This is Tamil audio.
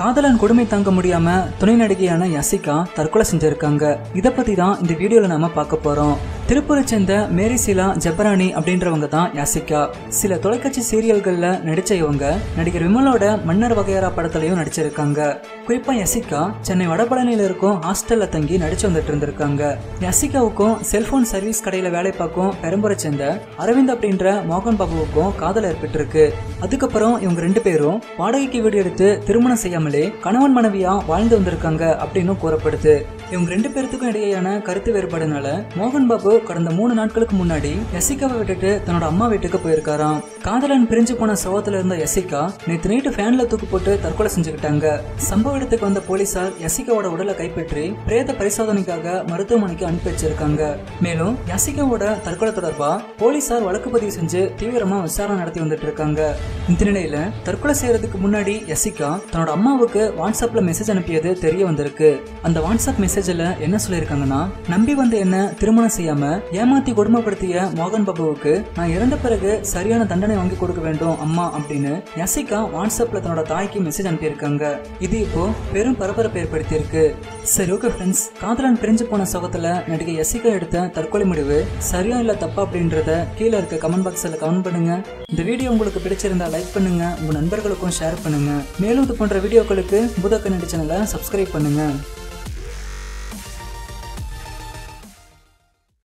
காதலன் கொடுமை தாங்க முடியாம துணை நடிகையான யசிகா தற்கொலை செஞ்சிருக்காங்க. இத பத்தி தான் இந்த வீடியோல நாம பார்க்க போறோம். திருப்பூரை சேர்ந்த மேரி சிலா ஜப்பராணி அப்படின்றவங்க தான் யாசிகா சில தொலைக்காட்சி சீரியல்கள்ல நடிச்ச இவங்க நடிகர் விமலோட மன்னர் வகையறா படத்துலயும் நடிச்சிருக்காங்க. குறிப்பா யசிகா சென்னை வடபழனியில இருக்கும் ஹாஸ்டல்ல தங்கி நடிச்சு வந்துட்டு இருந்திருக்காங்க. யசிகாவுக்கும் செல்போன் சர்வீஸ் கடையில வேலை பார்க்கும் பெரம்பூரை சேர்ந்த அரவிந்த் அப்படின்ற மோகன் பாபுவுக்கும் காதல் ஏற்பட்டிருக்கு. அதுக்கப்புறம் இவங்க ரெண்டு பேரும் வாடகைக்கு வீடு எடுத்து திருமணம் செய்யாமலே கணவன் மனைவியா வாழ்ந்து வந்திருக்காங்க அப்படின்னு கூறப்படுது. இவங்க ரெண்டு பேர்த்துக்கும் இடையேயான கருத்து வேறுபாடுனால மோகன் பாபு கடந்த மூணு நாட்களுக்கு முன்னாடி யசிகாவை விட்டுட்டு தன்னோட அம்மா வீட்டுக்கு போயிருக்காராம். காதலன் பிரிஞ்சு போன சவத்துல இருந்த யசிகா நேத்து நைட்டு ஃபேன்ல தூக்கு போட்டு தற்கொலை செஞ்சுக்கிட்டாங்க. சம்பவ இடத்துக்கு வந்த போலீசார் யசிகாவோட உடலை கைப்பற்றி பிரேத பரிசோதனைக்காக மருத்துவமனைக்கு அனுப்பி வச்சிருக்காங்க. மேலும் யசிகாவோட தற்கொலை தொடர்பா போலீசார் வழக்கு பதிவு செஞ்சு தீவிரமா விசாரணை நடத்தி வந்துட்டு இருக்காங்க. இந்த நிலையில தற்கொலை செய்யறதுக்கு முன்னாடி யசிகா தன்னோட அம்மாவுக்கு வாட்ஸ்அப்ல மெசேஜ் அனுப்பியது தெரிய வந்திருக்கு. அந்த வாட்ஸ்அப் மெசேஜ்ல என்ன சொல்லியிருக்காங்கன்னா நம்பி வந்த என்ன திருமணம் செய்யாம ஏமாத்தி கொடுமைப்படுத்திய மோகன் பாபுவுக்கு நான் இறந்த பிறகு சரியான தண்டனை வாங்கி கொடுக்க வேண்டும் அம்மா அப்படின்னு யசிகா வாட்ஸ்அப்ல தன்னோட தாய்க்கு மெசேஜ் அனுப்பியிருக்காங்க. இது இப்போ பெரும் பரபரப்பு ஏற்படுத்தி இருக்கு சரி ஓகே ஃப்ரெண்ட்ஸ் காதலன் பிரிஞ்சு போன சோகத்துல நடிகை யசிகா எடுத்த தற்கொலை முடிவு சரியா இல்ல தப்பா அப்படின்றத கீழே இருக்க கமெண்ட் பாக்ஸ்ல கமெண்ட் பண்ணுங்க. இந்த வீடியோ உங்களுக்கு பிடிச்சிருந்தா லைக் பண்ணுங்க உங்க நண்பர்களுக்கும் ஷேர் பண்ணுங்க. மேலும் இது போன்ற வீடியோக்களுக்கு புதக்க நடி சேனலை சப்ஸ்கிரைப் பண்ணுங்க.